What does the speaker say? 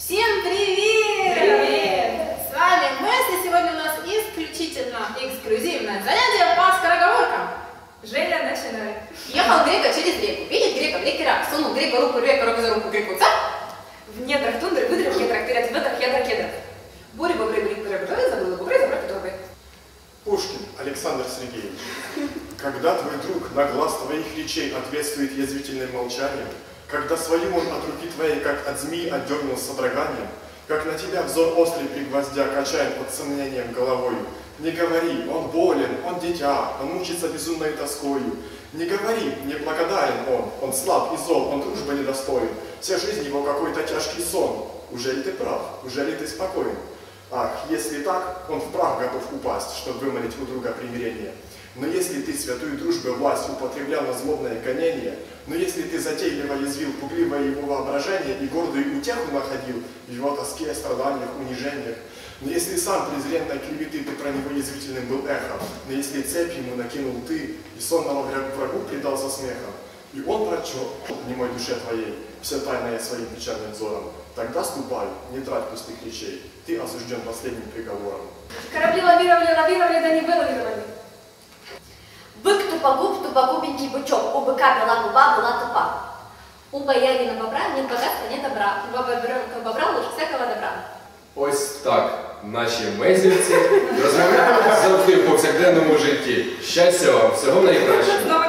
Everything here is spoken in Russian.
Всем привет! Привет! С вами Месси. Сегодня у нас исключительно эксклюзивное занятие по скороговоркам. Женя, начинай. Ехал Грека через реку. Видит Грека в реке рак. Сунул Грека руку, Грека руку за руку, Греку цап. В недрах тундры выдры кедрах тырят в ветрах ядра кедров. Бури, бобры, бри, бобры, бобры, забыла бобры, петровы. Пушкин Александр Сергеевич. Когда твой друг на глаз твоих речей ответствует язвительным молчанием, когда свою он от руки твоей, как от змеи, отдернул с содроганием, как на тебя взор острый пригвоздя качает под сомнением головою, не говори, он болен, он дитя, он мучится безумной тоскою. Не говори, не благодарен он, он слаб и зол, он дружбы недостоин. Вся жизнь его какой-то тяжкий сон. Уже ли ты прав? Уже ли ты спокоен? Ах, если так, он в прах готов упасть, чтобы вымолить у друга примирение. Но если ты святую дружбу власть употреблял на злобное гонение, но если ты затейливо язвил пугливое его воображение и гордую утеху находил в его тоске, страданиях, унижениях, но если сам презренной клеветы ты про него язвительным был эхом, но если цепь ему накинул ты и сонного врагу предался смехом, и он прочел немой душе твоей все тайное своим печальным взором, тогда ступай, не трать пустых речей, ты осужден последним приговором. Корабли лавировали, лавировали, да не вылавировали. Бык тупогуб, тупогубенький бычок, у быка была губа, была тупа. У боярина бобра нет богатства, нет добра, у бобра, у бобра лучше всякого добра. Ось так наші мезівці розмовляють завжди в повсякденному житті. Щастя вам, всього найкращого. Снова не могу.